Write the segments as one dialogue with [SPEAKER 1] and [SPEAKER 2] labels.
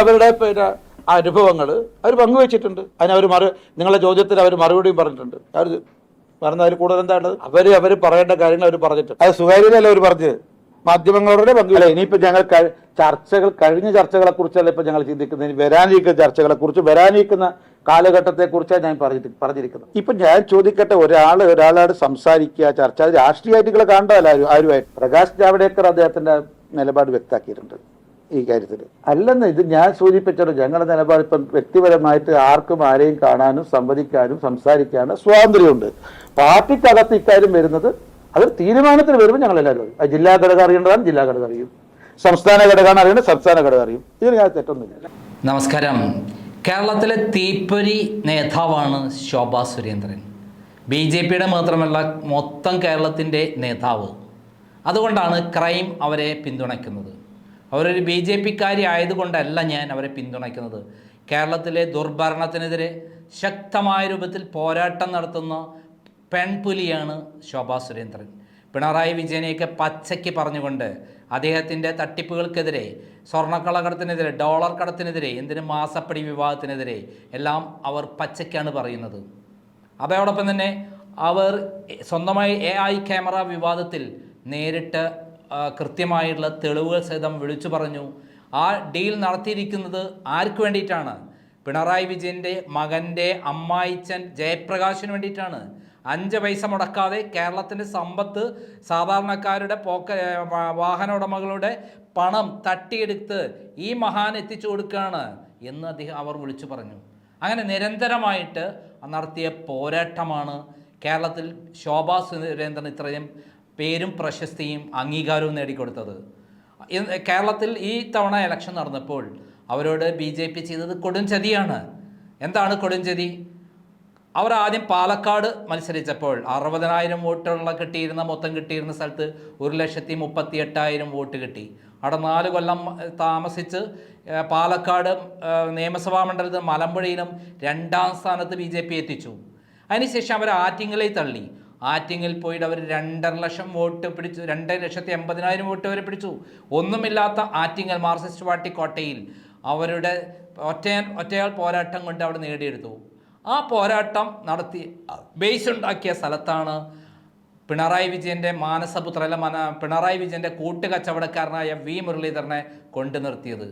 [SPEAKER 1] അവരുടെ പിന്നെ അനുഭവങ്ങൾ അവർ പങ്കുവച്ചിട്ടുണ്ട്. അതിന് അവർ മറു നിങ്ങളുടെ ചോദ്യത്തിന് അവർ മറുപടിയും പറഞ്ഞിട്ടുണ്ട്. അവർ പറഞ്ഞതിൽ കൂടുതൽ എന്താണ് അവർ അവർ പറയേണ്ട കാര്യങ്ങൾ അവർ പറഞ്ഞിട്ടുണ്ട്. അത് സ്വകാര്യതയല്ല അവർ പറഞ്ഞത്? മാധ്യമങ്ങളുടെ പങ്കില്ല ഇനിയിപ്പോൾ ഞങ്ങൾ ചർച്ചകൾ കഴിഞ്ഞ ചർച്ചകളെ കുറിച്ചല്ല ഇപ്പൊ ഞങ്ങൾ ചിന്തിക്കുന്നത്? ഇനി വരാനിരിക്കുന്ന ചർച്ചകളെ കുറിച്ച് വരാനിരിക്കുന്ന കാലഘട്ടത്തെ കുറിച്ചാണ് ഞാൻ പറഞ്ഞിട്ട് പറഞ്ഞിരിക്കുന്നത്. ഇപ്പൊ ഞാൻ ചോദിക്കട്ടെ ഒരാൾ ഒരാളോട് സംസാരിക്കുക ചർച്ച അത് രാഷ്ട്രീയമായിട്ടുള്ള കാണണ്ടല്ല ആരും ആരുമായിട്ട്? പ്രകാശ് ജാവ്ദേക്കർ അദ്ദേഹത്തിന്റെ നിലപാട് വ്യക്തമാക്കിയിട്ടുണ്ട്. ഈ കാര്യത്തിൽ. അല്ലെന്ന് ഇത് ഞാൻ സൂചിപ്പിച്ചോളൂ ഞങ്ങളുടെ നിലപാട് ഇപ്പം വ്യക്തിപരമായിട്ട് ആർക്കും ആരെയും കാണാനും സംവദിക്കാനും സംസാരിക്കാനും സ്വാതന്ത്ര്യമുണ്ട്. പാർട്ടിക്കകത്ത് ഇക്കാര്യം വരുന്നത് അത് തീരുമാനത്തിന് വരുമ്പോൾ ഞങ്ങൾ എല്ലാവരും അറിയും ജില്ലാ ഘടകം അറിയേണ്ടതാണ് ജില്ലാ ഘടകം അറിയും. സംസ്ഥാന ഘടകമാണ് അറിയേണ്ടത് സംസ്ഥാന ഘടകം അറിയും. ഇതിന് ഞാൻ തെറ്റൊന്നുമില്ല.
[SPEAKER 2] നമസ്കാരം. കേരളത്തിലെ തീപ്പൊരി നേതാവാണ് ശോഭാ സുരേന്ദ്രൻ. ബി ജെ പിയുടെ മാത്രമല്ല മൊത്തം കേരളത്തിന്റെ നേതാവ്. അതുകൊണ്ടാണ് ക്രൈം അവരെ പിന്തുണയ്ക്കുന്നത്. അവരൊരു ബി ജെ പിക്കാരി ആയതുകൊണ്ടല്ല ഞാൻ അവരെ പിന്തുണയ്ക്കുന്നത്. കേരളത്തിലെ ദുർഭരണത്തിനെതിരെ ശക്തമായ രൂപത്തിൽ പോരാട്ടം നടത്തുന്ന പെൺപുലിയാണ് ശോഭാ സുരേന്ദ്രൻ. പിണറായി വിജയനെയൊക്കെ പച്ചയ്ക്ക് പറഞ്ഞുകൊണ്ട് അദ്ദേഹത്തിന്റെ തട്ടിപ്പുകൾക്കെതിരെ സ്വർണക്കളകടത്തിനെതിരെ ഡോളർ കടത്തിനെതിരെ എന്തിന് മാസപ്പടി വിവാഹത്തിനെതിരെ എല്ലാം അവർ പച്ചയ്ക്കാണ് പറയുന്നത്. അതോടൊപ്പം തന്നെ അവർ സ്വന്തമായി എ ഐ ക്യാമറ വിവാദത്തിൽ നേരിട്ട് കൃത്യമായിട്ടുള്ള തെളിവുകൾ സഹിതം വിളിച്ചു പറഞ്ഞു. ആ ഡീൽ നടത്തിയിരിക്കുന്നത് ആർക്ക് വേണ്ടിയിട്ടാണ്? പിണറായി വിജയന്റെ മകന്റെ അമ്മായിച്ചൻ ജയപ്രകാശിന് വേണ്ടിയിട്ടാണ്. അഞ്ച് പൈസ മുടക്കാതെ കേരളത്തിന്റെ സമ്പത്ത് സാധാരണക്കാരുടെ പോക്ക വാഹന ഉടമകളുടെ പണം തട്ടിയെടുത്ത് ഈ മഹാൻ എത്തിച്ചു കൊടുക്കുകയാണ് എന്ന് അദ്ദേഹം അവർ വിളിച്ചു പറഞ്ഞു. അങ്ങനെ നിരന്തരമായിട്ട് നടത്തിയ പോരാട്ടമാണ് കേരളത്തിൽ ശോഭാ സുരേന്ദ്രൻ ഇത്രയും പേരും പ്രശസ്തിയും അംഗീകാരവും നേടിക്കൊടുത്തത്. കേരളത്തിൽ ഈ തവണ ഇലക്ഷൻ നടന്നപ്പോൾ അവരോട് ബി ജെ പി ചെയ്തത് കൊടുംചതിയാണ്. എന്താണ് കൊടുംചതി? അവർ ആദ്യം പാലക്കാട് മത്സരിച്ചപ്പോൾ അറുപതിനായിരം വോട്ടുള്ള കിട്ടിയിരുന്ന മൊത്തം കിട്ടിയിരുന്ന സ്ഥലത്ത് ഒരു ലക്ഷത്തി മുപ്പത്തി എട്ടായിരം വോട്ട് കിട്ടി. അവിടെ നാല് കൊല്ലം താമസിച്ച് പാലക്കാട് നിയമസഭാ മണ്ഡലത്തിൽ മലമ്പുഴയിലും രണ്ടാം സ്ഥാനത്ത് ബി ജെ പി എത്തിച്ചു. അതിനുശേഷം അവർ ആറ്റിങ്ങലിൽ തള്ളി. ആറ്റിങ്ങിൽ പോയിട്ട് അവർ രണ്ടര ലക്ഷം വോട്ട് പിടിച്ചു രണ്ട് ലക്ഷത്തി എൺപതിനായിരം വോട്ട് വരെ പിടിച്ചു. ഒന്നുമില്ലാത്ത ആറ്റിങ്ങൽ മാർക്സിസ്റ്റ് പാർട്ടി കോട്ടയിൽ അവരുടെ ഒറ്റ ഒറ്റയാൾ പോരാട്ടം കൊണ്ട് അവിടെ നേടിയെടുത്തു. ആ പോരാട്ടം നടത്തി ബേസ് ഉണ്ടാക്കിയ സ്ഥലത്താണ് പിണറായി വിജയന്റെ മാനസപുത്ര അല്ല മന പിണറായി വിജയന്റെ കൂട്ടുകച്ചവടക്കാരനായ വി മുരളീധരനെ കൊണ്ടു നിർത്തിയത്.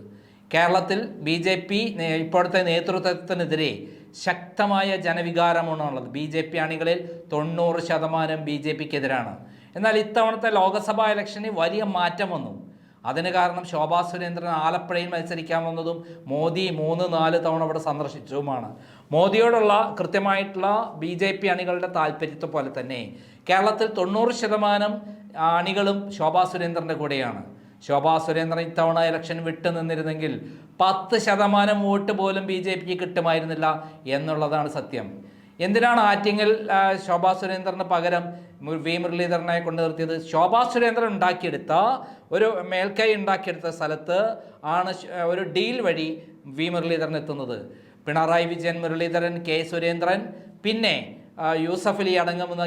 [SPEAKER 2] കേരളത്തിൽ ബി ജെ പി ഇപ്പോഴത്തെ നേതൃത്വത്തിനെതിരെ ശക്തമായ ജനവികാരമാണുള്ളത്. ബി ജെ പി അണികളിൽ തൊണ്ണൂറ് ശതമാനം ബി ജെ പിക്കെതിരാണ്. എന്നാൽ ഇത്തവണത്തെ ലോക്സഭാ ഇലക്ഷന് വലിയ മാറ്റം വന്നു. അതിന് കാരണം ശോഭാ സുരേന്ദ്രൻ ആലപ്പുഴയിൽ മത്സരിക്കാൻ വന്നതും മോദി മൂന്ന് നാല് തവണ അവിടെ സന്ദർശിച്ചതുമാണ്. മോദിയോടുള്ള കൃത്യമായിട്ടുള്ള ബി ജെ പി അണികളുടെ താല്പര്യത്തെ പോലെ തന്നെ കേരളത്തിൽ തൊണ്ണൂറ് ശതമാനം അണികളും ശോഭാ സുരേന്ദ്രന്റെ കൂടെയാണ്. ശോഭാ സുരേന്ദ്രൻ ഇത്തവണ ഇലക്ഷൻ വിട്ടു നിന്നിരുന്നെങ്കിൽ പത്ത് ശതമാനം വോട്ട് പോലും ബി ജെ പിക്ക് കിട്ടുമായിരുന്നില്ല എന്നുള്ളതാണ് സത്യം. എന്തിനാണ് ആറ്റിങ്ങൽ ശോഭാ സുരേന്ദ്രന് പകരം വി. മുരളീധരനെ കൊണ്ടു നിർത്തിയത്? ശോഭാ സുരേന്ദ്രൻ ഉണ്ടാക്കിയെടുത്ത ഒരു മേൽക്കൈ ഉണ്ടാക്കിയെടുത്ത സ്ഥലത്ത് ആണ് ഒരു ഡീൽ വഴി വി. മുരളീധരൻ എത്തുന്നത്. പിണറായി വിജയൻ മുരളീധരൻ കെ. സുരേന്ദ്രൻ പിന്നെ യൂസഫ് അലി അടങ്ങുന്ന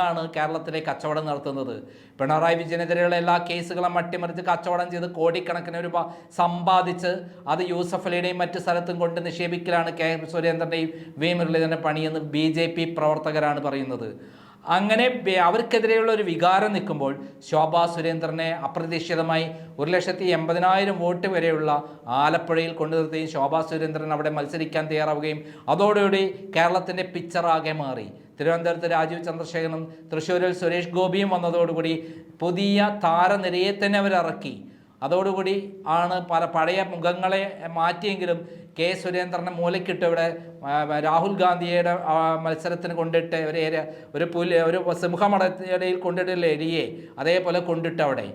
[SPEAKER 2] ആണ് കേരളത്തിലെ കച്ചവടം നടത്തുന്നത്. പിണറായി വിജയനെതിരെയുള്ള എല്ലാ കേസുകളും അട്ടിമറിച്ച് കച്ചവടം ചെയ്ത് കോടിക്കണക്കിന് രൂപ സമ്പാദിച്ച് അത് യൂസഫ് അലിയുടെയും മറ്റു സ്ഥലത്തും കൊണ്ട് നിക്ഷേപിക്കലാണ് കെ. സുരേന്ദ്രന്റെയും വി. മുരളീധരന്റെ പണിയെന്ന് ബി. ജെ. പി പ്രവർത്തകരാണ് പറയുന്നത്. അങ്ങനെ അവർക്കെതിരെയുള്ള ഒരു വികാരം നിൽക്കുമ്പോൾ ശോഭാ സുരേന്ദ്രനെ അപ്രതീക്ഷിതമായി ഒരു ലക്ഷത്തി എൺപതിനായിരം വോട്ട് വരെയുള്ള ആലപ്പുഴയിൽ കൊണ്ടു നിർത്തുകയും ശോഭാ സുരേന്ദ്രൻ അവിടെ മത്സരിക്കാൻ തയ്യാറാവുകയും അതോടുകൂടി കേരളത്തിന്റെ പിക്ചറാകെ മാറി. തിരുവനന്തപുരത്ത് രാജീവ് ചന്ദ്രശേഖരനും തൃശ്ശൂരിൽ സുരേഷ് ഗോപിയും വന്നതോടുകൂടി പുതിയ താരനിരയെ തന്നെ അവരിറക്കി. അതോടുകൂടി ആണ് പല പഴയ മുഖങ്ങളെ മാറ്റിയെങ്കിലും കെ സുരേന്ദ്രനെ മൂലക്കിട്ട് ഇവിടെ രാഹുൽ ഗാന്ധിയുടെ മത്സരത്തിന് കൊണ്ടിട്ട് ഒരു ഒരു പുൽ ഒരു സിംഹമടയിടയിൽ കൊണ്ടിട്ടില്ല എരിയെ അതേപോലെ കൊണ്ടിട്ട് അവിടെ.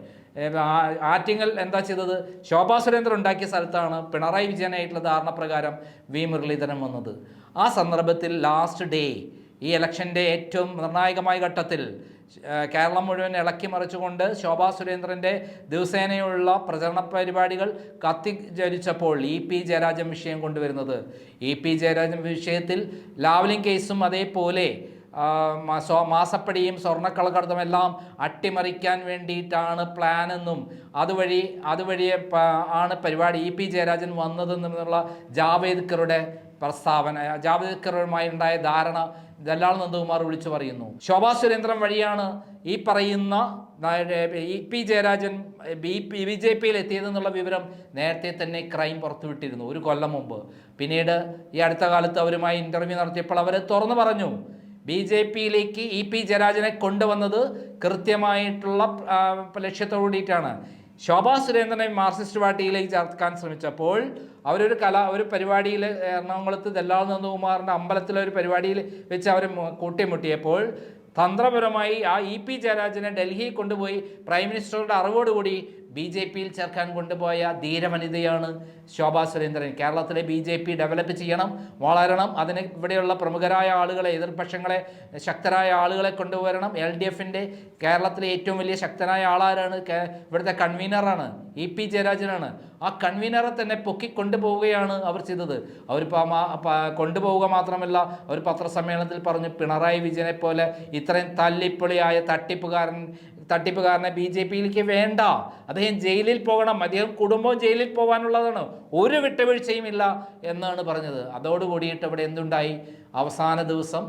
[SPEAKER 2] ആറ്റിങ്ങൽ എന്താ ചെയ്തത്? ശോഭാ സുരേന്ദ്രൻ ഉണ്ടാക്കിയ സ്ഥലത്താണ് പിണറായി വിജയനായിട്ടുള്ള ധാരണ പ്രകാരം വി മുരളീധരൻ വന്നത്. ആ സന്ദർഭത്തിൽ ലാസ്റ്റ് ഡേ ഈ ഇലക്ഷന്റെ ഏറ്റവും നിർണായകമായ ഘട്ടത്തിൽ കേരളം മുഴുവൻ ഇളക്കി മറിച്ചുകൊണ്ട് ശോഭാ സുരേന്ദ്രന്റെ ദിവസേനയുള്ള പ്രചരണ പരിപാടികൾ കത്തിജ്വലിച്ചപ്പോൾ ഇ പി ജയരാജൻ വിഷയം കൊണ്ടുവരുന്നത്. ഇ പി ജയരാജൻ വിഷയത്തിൽ ലാവ്ലിംഗ് കേസും അതേപോലെ മാസപ്പടിയും സ്വർണക്കളക്കടത്തും എല്ലാം അട്ടിമറിക്കാൻ വേണ്ടിയിട്ടാണ് പ്ലാൻ എന്നും അതുവഴി അതുവഴി ആണ് പരിപാടി ഇ പി ജയരാജൻ വന്നതെന്നുള്ള ജാവേദ്കറുടെ പ്രസ്താവന ജാവേദ്കറുമായി ഉണ്ടായ ധാരണ ദല്ലാൾ നന്ദകുമാർ വിളിച്ചു പറയുന്നു. ശോഭാ സുരേന്ദ്രൻ വഴിയാണ് ഈ പറയുന്ന E P Jayarajan B P B J പിയിൽ എത്തിയതെന്നുള്ള വിവരം നേരത്തെ തന്നെ ക്രൈം പുറത്തുവിട്ടിരുന്നു ഒരു കൊല്ലം മുമ്പ്. പിന്നീട് ഈ അടുത്ത കാലത്ത് അവരുമായി ഇന്റർവ്യൂ നടത്തിയപ്പോൾ അവർ തുറന്നു പറഞ്ഞു ബി ജെ പിയിലേക്ക് ഇ പി ജയരാജനെ കൊണ്ടുവന്നത് കൃത്യമായിട്ടുള്ള ലക്ഷ്യത്തോടുകൂടിയിട്ടാണ് ലക്ഷ്യത്തോടു കൂടിയിട്ടാണ്. ശോഭാ സുരേന്ദ്രനെ മാർക്സിസ്റ്റ് പാർട്ടിയിലേക്ക് ചേർക്കാൻ ശ്രമിച്ചപ്പോൾ അവരൊരു കല ഒരു പരിപാടിയിൽ എറണാകുളത്ത് ദല്ലാൽ നന്ദകുമാറിന്റെ അമ്പലത്തിലെ ഒരു പരിപാടിയിൽ വെച്ച് അവർ കൂട്ടിമുട്ടിയപ്പോൾ തന്ത്രപരമായി ആ ഇ പി ജയരാജനെ ഡൽഹിയിൽ കൊണ്ടുപോയി പ്രൈം മിനിസ്റ്ററുടെ അറിവോടുകൂടി ബി ജെ പിയിൽ ചേർക്കാൻ കൊണ്ടുപോയ ധീരവനിതയാണ് ശോഭാ സുരേന്ദ്രൻ. കേരളത്തിലെ ബി ജെ പി ഡെവലപ്പ് ചെയ്യണം വളരണം അതിന് ഇവിടെയുള്ള പ്രമുഖരായ ആളുകളെ എതിർപക്ഷങ്ങളെ ശക്തരായ ആളുകളെ കൊണ്ടുവരണം. എൽ ഡി എഫിന്റെ കേരളത്തിലെ ഏറ്റവും വലിയ ശക്തനായ ആളാരാണ് ഇവിടുത്തെ കൺവീനറാണ് ഇ പി ജയരാജനാണ്. ആ കൺവീനറെ തന്നെ പൊക്കി കൊണ്ടുപോവുകയാണ് അവർ ചെയ്തത്. അവരിപ്പോൾ കൊണ്ടുപോവുക മാത്രമല്ല അവർ പത്രസമ്മേളനത്തിൽ പറഞ്ഞു പിണറായി വിജയനെ പോലെ ഇത്രയും തല്ലിപ്പൊളിയായ തട്ടിപ്പുകാരൻ തട്ടിപ്പുകാരനെ ബി ജെ പിയിലേക്ക് വേണ്ട. അദ്ദേഹം ജയിലിൽ പോകണം. അദ്ദേഹം കുടുംബവും ജയിലിൽ പോകാനുള്ളതാണ്. ഒരു വിട്ടുവീഴ്ചയും ഇല്ല എന്നാണ് പറഞ്ഞത്. അതോടുകൂടിയിട്ട് ഇവിടെ എന്തുണ്ടായി? അവസാന ദിവസം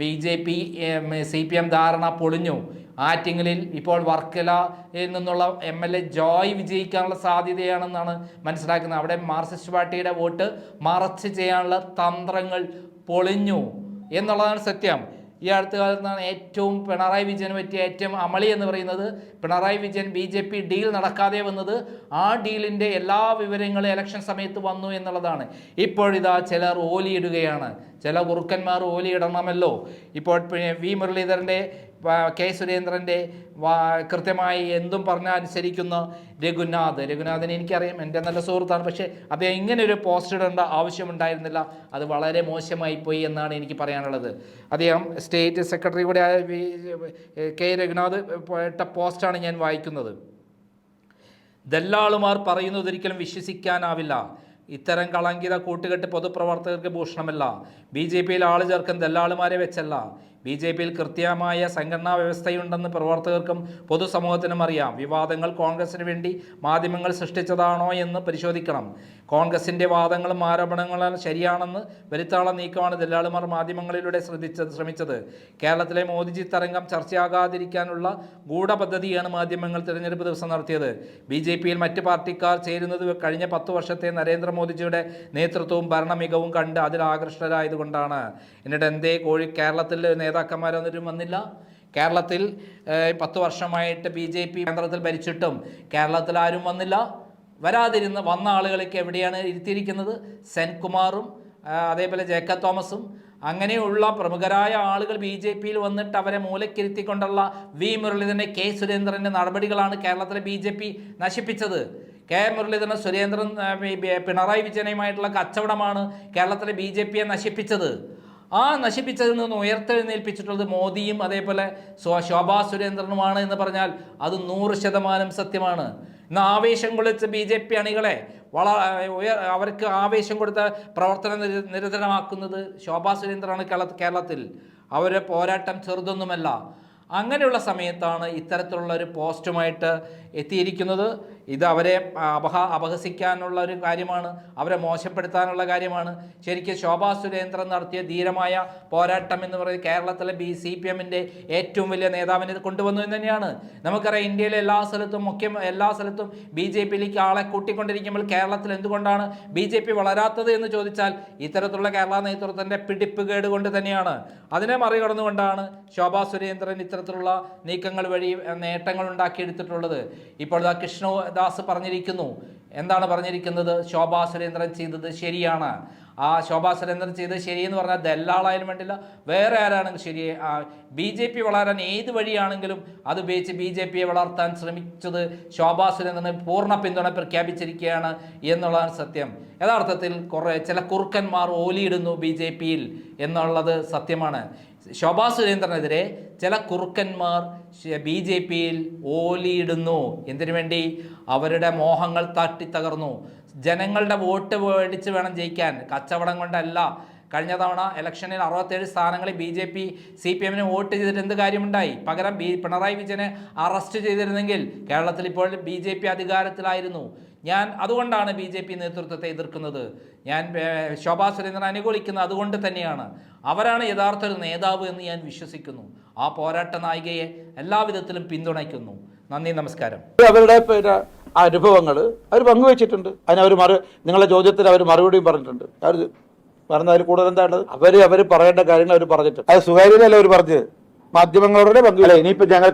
[SPEAKER 2] B J P C P M ധാരണ പൊളിഞ്ഞു. ആറ്റിങ്ങലിൽ ഇപ്പോൾ വർക്കലയിൽ നിന്നുള്ള എം എൽ എ ജോയ് വിജയിക്കാനുള്ള സാധ്യതയാണെന്നാണ് മനസ്സിലാക്കുന്നത്. അവിടെ മാർക്സിസ്റ്റ് പാർട്ടിയുടെ വോട്ട് മറച്ച് ചെയ്യാനുള്ള തന്ത്രങ്ങൾ പൊളിഞ്ഞു എന്നുള്ളതാണ് സത്യം. ഈ അടുത്ത കാലത്താണ് ഏറ്റവും പിണറായി വിജയന് പറ്റിയ ഏറ്റവും അമളി എന്ന് പറയുന്നത്. Pinarayi Vijayan B J P deal നടക്കാതെ വന്നത് ആ ഡീലിന്റെ എല്ലാ വിവരങ്ങളും ഇലക്ഷൻ സമയത്ത് വന്നു എന്നുള്ളതാണ്. ഇപ്പോഴിതാ ചിലർ ഓലിയിടുകയാണ്. ചില കുറുക്കന്മാർ ഓലിയിടണമല്ലോ. ഇപ്പോൾ വി മുരളീധരന്റെ കെ സുരേന്ദ്രന്റെ കൃത്യമായി എന്തും പറഞ്ഞ അനുസരിക്കുന്ന രഘുനാഥ്. രഘുനാഥിനെ എനിക്കറിയാം എന്റെ നല്ല സുഹൃത്താണ്. പക്ഷേ അദ്ദേഹം ഇങ്ങനെ ഒരു പോസ്റ്റ് ഇടേണ്ട ആവശ്യമുണ്ടായിരുന്നില്ല. അത് വളരെ മോശമായി പോയി എന്നാണ് എനിക്ക് പറയാനുള്ളത്. അദ്ദേഹം സ്റ്റേറ്റ് സെക്രട്ടറി കൂടെ ആയ കെ രഘുനാഥ് ഇട്ട പോസ്റ്റാണ് ഞാൻ വായിക്കുന്നത്. ദല്ലാളുമാർ പറയുന്നത് ഒരിക്കലും വിശ്വസിക്കാനാവില്ല. ഇത്തരം കളങ്കിത കൂട്ടുകെട്ട് പൊതുപ്രവർത്തകർക്ക് ഭൂഷണമല്ല. ബി ജെ പിയിൽ ആൾ ദല്ലാളുമാരെ വെച്ചല്ല. ബി ജെ പിയിൽ കൃത്യമായ സംഘടനാ വ്യവസ്ഥയുണ്ടെന്ന് പ്രവർത്തകർക്കും പൊതുസമൂഹത്തിനും അറിയാം. വിവാദങ്ങൾ കോൺഗ്രസിന് വേണ്ടി മാധ്യമങ്ങൾ സൃഷ്ടിച്ചതാണോ എന്ന് പരിശോധിക്കണം. കോൺഗ്രസിന്റെ വാദങ്ങളും ആരോപണങ്ങളും ശരിയാണെന്ന് വരുത്താള നീക്കമാണ് ദല്ലാളിമാർ മാധ്യമങ്ങളിലൂടെ ശ്രദ്ധിച്ചത് ശ്രമിച്ചത്. കേരളത്തിലെ മോദിജി തരംഗം ചർച്ചയാകാതിരിക്കാനുള്ള ഗൂഢപദ്ധതിയാണ് മാധ്യമങ്ങൾ തിരഞ്ഞെടുപ്പ് ദിവസം നടത്തിയത്. ബി ജെ പിയിൽ മറ്റ് പാർട്ടിക്കാർ ചേരുന്നത് കഴിഞ്ഞ പത്ത് വർഷത്തെ നരേന്ദ്രമോദിജിയുടെ നേതൃത്വവും ഭരണമികവും കണ്ട് അതിൽ ആകൃഷ്ടരായതുകൊണ്ടാണ്. എന്നിട്ട് എന്തേ കോഴി കേരളത്തിൽ നേതാക്കന്മാരൊന്നും വന്നില്ല. കേരളത്തിൽ പത്ത് വർഷമായിട്ട് ബി ജെ പി കേന്ദ്രത്തിൽ ഭരിച്ചിട്ടും കേരളത്തിൽ ആരും വന്നില്ല. വരാതിരുന്ന വന്ന ആളുകളൊക്കെ എവിടെയാണ് ഇരുത്തിയിരിക്കുന്നത്? സെൻകുമാറും അതേപോലെ ജേക്കബ് തോമസും. അങ്ങനെയുള്ള പ്രമുഖരായ ആളുകൾ ബി ജെ പിയിൽ വന്നിട്ട് അവരെ മൂലക്കിരുത്തിക്കൊണ്ടുള്ള വി മുരളീധരന്റെ കെ സുരേന്ദ്രന്റെ നടപടികളാണ് കേരളത്തിലെ ബി ജെ പി നശിപ്പിച്ചത്. കെ മുരളീധരൻ സുരേന്ദ്രൻ പിണറായി വിജയനുമായിട്ടുള്ള കച്ചവടമാണ് കേരളത്തിലെ ബി ജെ പിയെ നശിപ്പിച്ചത്. ആ നശിപ്പിച്ചതിൽ നിന്ന് ഉയർത്തെഴുന്നേൽപ്പിച്ചിട്ടുള്ളത് മോദിയും അതേപോലെ ശോഭാ സുരേന്ദ്രനുമാണ് എന്ന് പറഞ്ഞാൽ അത് നൂറ് ശതമാനം സത്യമാണ്. ഇന്ന് ആവേശം കൊള്ളിച്ച ബി ജെ പി അണികളെ വള അവർക്ക് ആവേശം കൊടുത്ത പ്രവർത്തന നിര നിരതരമാക്കുന്നത് ശോഭാ സുരേന്ദ്രനാണ് കേരള കേരളത്തിൽ. അവരുടെ പോരാട്ടം ചെറുതൊന്നുമല്ല. അങ്ങനെയുള്ള സമയത്താണ് ഇത്തരത്തിലുള്ള ഒരു പോസ്റ്റുമായിട്ട് എത്തിയിരിക്കുന്നത്. ഇത് അവരെ അപഹ അപഹസിക്കാനുള്ള ഒരു കാര്യമാണ് അവരെ മോശപ്പെടുത്താനുള്ള കാര്യമാണ്. ശരിക്കും ശോഭാ സുരേന്ദ്രൻ നടത്തിയ ധീരമായ പോരാട്ടം എന്ന് പറയുന്നത് കേരളത്തിലെ ബി സി പി എമ്മിന്റെ ഏറ്റവും വലിയ നേതാവിനെ കൊണ്ടുവന്നു എന്ന് തന്നെയാണ്. നമുക്കറിയാം ഇന്ത്യയിലെ എല്ലാ സ്ഥലത്തും മുഖ്യ എല്ലാ സ്ഥലത്തും ബി ജെ പിയിലേക്ക് ആളെ കൂട്ടിക്കൊണ്ടിരിക്കുമ്പോൾ കേരളത്തിൽ എന്തുകൊണ്ടാണ് ബി ജെ പി വളരാത്തത് എന്ന് ചോദിച്ചാൽ ഇത്തരത്തിലുള്ള കേരള നേതൃത്വത്തിന്റെ പിടിപ്പുകേട് കൊണ്ട് തന്നെയാണ്. അതിനെ മറികടന്നുകൊണ്ടാണ് ശോഭാ സുരേന്ദ്രൻ ഇത്തരത്തിലുള്ള നീക്കങ്ങൾ വഴി നേട്ടങ്ങൾ ഉണ്ടാക്കിയെടുത്തിട്ടുള്ളത്. ഇപ്പോൾ ദാ കൃഷ്ണദാസ് പറഞ്ഞിരിക്കുന്നു. എന്താണ് പറഞ്ഞിരിക്കുന്നത്? ശോഭാ സുരേന്ദ്രൻ ചെയ്തത് ശരിയാണ്. ആ ശോഭാ സുരേന്ദ്രൻ ചെയ്ത്? ശരിയെന്ന് പറഞ്ഞാൽ ദല്ലാളായാലും വേണ്ടില്ല. വേറെ ആരാണെങ്കിലും ശരി ബി ജെ പി വളരാൻ ഏത് വഴിയാണെങ്കിലും അത് ഉപയോഗിച്ച് ബി ജെ പിയെ വളർത്താൻ ശ്രമിച്ചത് ശോഭാ സുരേന്ദ്രന് പൂർണ പിന്തുണ പ്രഖ്യാപിച്ചിരിക്കുകയാണ് എന്നുള്ളതാണ് സത്യം. യഥാർത്ഥത്തിൽ കുറേ ചില കുറുക്കന്മാർ ഓലിയിടുന്നു ബി ജെ പിയിൽ എന്നുള്ളത് സത്യമാണ്. ശോഭാ സുരേന്ദ്രനെതിരെ ചില കുറുക്കന്മാർ ബി ജെ പിയിൽ ഓലിയിടുന്നു. എന്തിനു വേണ്ടി? അവരുടെ മോഹങ്ങൾ തട്ടി തകർന്നു ജനങ്ങളുടെ വോട്ട് മേടിച്ച് വേണം ജയിക്കാൻ. കച്ചവടം കൊണ്ടല്ല. കഴിഞ്ഞ തവണ ഇലക്ഷനിൽ അറുപത്തേഴ് സ്ഥാനങ്ങളിൽ B J P C P എമ്മിന് വോട്ട് ചെയ്തിട്ട് എന്ത് കാര്യമുണ്ടായി? പകരം ബി പിണറായി വിജയനെ അറസ്റ്റ് ചെയ്തിരുന്നെങ്കിൽ കേരളത്തിൽ ഇപ്പോൾ ബി ജെ പി അധികാരത്തിലായിരുന്നു. ഞാൻ അതുകൊണ്ടാണ് ബി ജെ പി നേതൃത്വത്തെ എതിർക്കുന്നത്. ഞാൻ ശോഭാ സുരേന്ദ്രൻ അനുകൂലിക്കുന്നത് അതുകൊണ്ട് തന്നെയാണ്. അവരാണ് യഥാർത്ഥ ഒരു നേതാവ് എന്ന് ഞാൻ വിശ്വസിക്കുന്നു. ആ പോരാട്ട നായികയെ എല്ലാവിധത്തിലും പിന്തുണയ്ക്കുന്നു. നന്ദി നമസ്കാരം.
[SPEAKER 1] അവരുടെ പിന്നെ അനുഭവങ്ങൾ അവർ പങ്കുവച്ചിട്ടുണ്ട്. അതിന് അവർ മറു നിങ്ങളുടെ ചോദ്യത്തിൽ അവർ മറുപടിയും പറഞ്ഞിട്ടുണ്ട്. അവർ പറഞ്ഞതിൽ കൂടുതൽ എന്താണ് അവർ അവർ പറയേണ്ട കാര്യങ്ങൾ അവർ പറഞ്ഞിട്ടുണ്ട്. അത് സ്വകാര്യതയല്ല അവർ പറഞ്ഞത്? മാധ്യമങ്ങളുടെ പങ്കു ഇനിയിപ്പോൾ ഞങ്ങൾ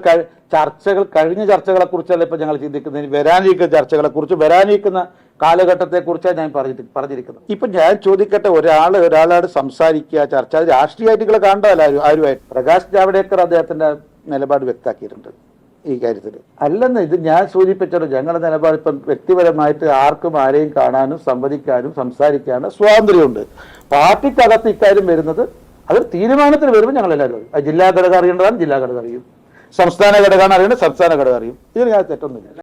[SPEAKER 1] ചർച്ചകൾ കഴിഞ്ഞ ചർച്ചകളെ കുറിച്ചല്ല ഇപ്പൊ ഞങ്ങൾ ചിന്തിക്കുന്നത്? ഇനി വരാനിരിക്കുന്ന ചർച്ചകളെ കുറിച്ച് വരാനിരിക്കുന്ന കാലഘട്ടത്തെ കുറിച്ചാണ് ഞാൻ പറഞ്ഞിട്ട് പറഞ്ഞിരിക്കുന്നത്. ഇപ്പൊ ഞാൻ ചോദിക്കട്ടെ ഒരാൾ ഒരാളോട് സംസാരിക്കുക ചർച്ച രാഷ്ട്രീയമായിട്ട് നിങ്ങൾ കാണണ്ടല്ല ആരുമായിട്ട്. പ്രകാശ് ജാവ്ദേക്കർ അദ്ദേഹത്തിന്റെ നിലപാട് വ്യക്തമാക്കിയിട്ടുണ്ട്. ഈ കാര്യത്തിൽ അല്ലെന്ന് ഇത് ഞാൻ സൂചിപ്പിച്ചത് ഞങ്ങളുടെ നിലപാട് ഇപ്പം വ്യക്തിപരമായിട്ട് ആർക്കും ആരെയും കാണാനും സംവദിക്കാനും സംസാരിക്കാനും സ്വാതന്ത്ര്യമുണ്ട്. പാർട്ടിക്കകത്ത് ഇക്കാര്യം വരുന്നത് അത് തീരുമാനത്തിന് വരുമ്പോൾ ഞങ്ങൾ എല്ലാവരും അറിയും ജില്ലാ ഘടകം അറിയേണ്ടതാണ് ജില്ലാ ഘടകം അറിയും. സംസ്ഥാന ഘടകമാണ് അറിയേണ്ടത് സംസ്ഥാന ഘടകം അറിയും. ഇതിന് ഞാൻ തെറ്റൊന്നുമില്ല.